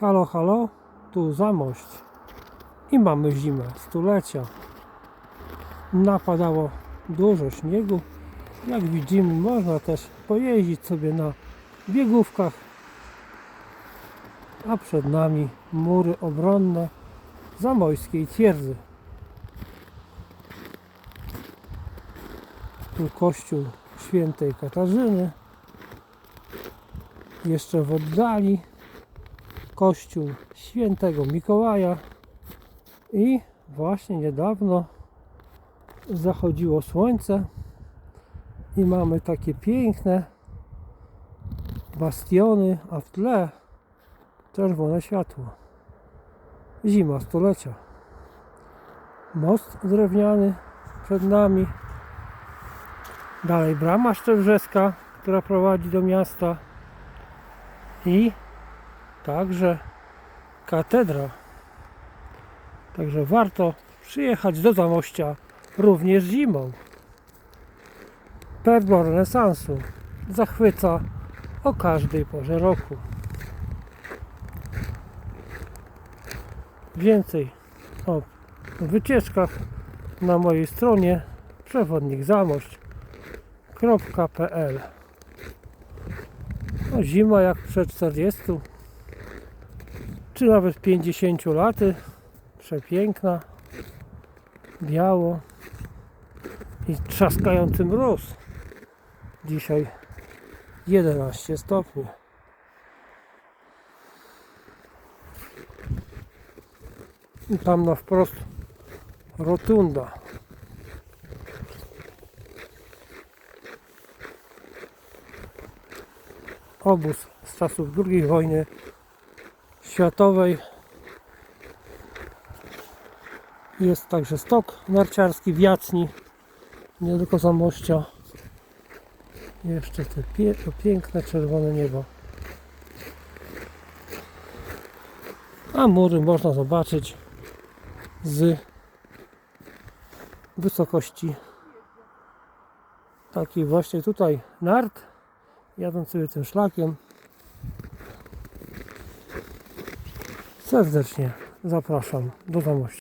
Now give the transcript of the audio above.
Halo, halo, tu Zamość. I mamy zimę, stulecia. Napadało dużo śniegu. Jak widzimy, można też pojeździć sobie na biegówkach. A przed nami mury obronne zamojskiej twierdzy. Tu kościół świętej Katarzyny. Jeszcze w oddali kościół świętego Mikołaja i właśnie niedawno zachodziło słońce i mamy takie piękne bastiony, a w tle czerwone światło. Zima stulecia. Most drewniany przed nami. Dalej brama szczebrzeska, która prowadzi do miasta. I także katedra. Także warto przyjechać do Zamościa również zimą. Perło renesansu zachwyca o każdej porze roku. Więcej o wycieczkach na mojej stronie przewodnikzamość.pl no, Zima jak przed 40 czy nawet 50 laty przepiękna biało i trzaskający mróz. Dzisiaj 11 stopni. I tam na wprost rotunda. Obóz z czasów II wojny światowej. Jest także stok narciarski w Jacni niedaleko Zamościa. Jeszcze te pie piękne czerwone niebo. A mury można zobaczyć z wysokości takiej właśnie tutaj nart. Jadąc sobie tym szlakiem serdecznie zapraszam do Zamościa